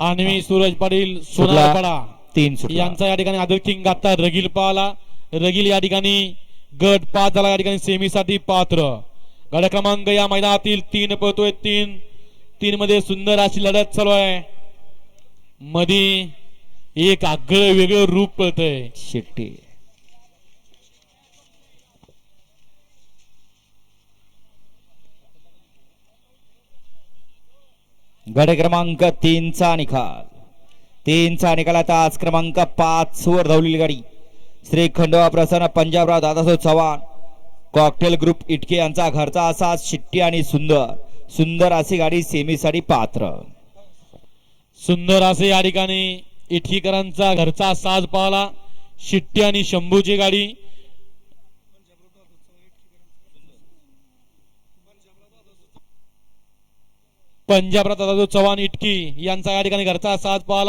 आणवी सूरज पाटील. सोनारपाडा तीन यांचा या ठिकाणी आदर किंग आता रगील पाहला रगील या ठिकाणी गट पाच झाला या ठिकाणी सेमीसाठी पात्र. गड क्रमांक या मैदानातील तीन पळतोय तीन. तीन मध्ये सुंदर अशी लढत चालू आहे. मध्ये एक आगळं वेगळं रूप पळतय. शिट्टी. गड क्रमांक तीनचा निकाल. तीनचा निकाल आता आज क्रमांक पाच वर धावलेली गाडी. श्री खंडोबा प्रसन्न पंजाबराव दादासाहेब चव्हाण कॉकटेल ग्रुप इटके यांचा घरचा असा शिट्टी आणि सुंदर सुंदर अशी गाडी सेमीसाठी पात्र. सुंदर असे या ठिकाणी इटकीकरांचा घरचा साज पाहला. शिट्टी आणि शंभूची गाडी. पंजाब चव्हाण इटकी यांचा या ठिकाणी घरचा साथ पाहला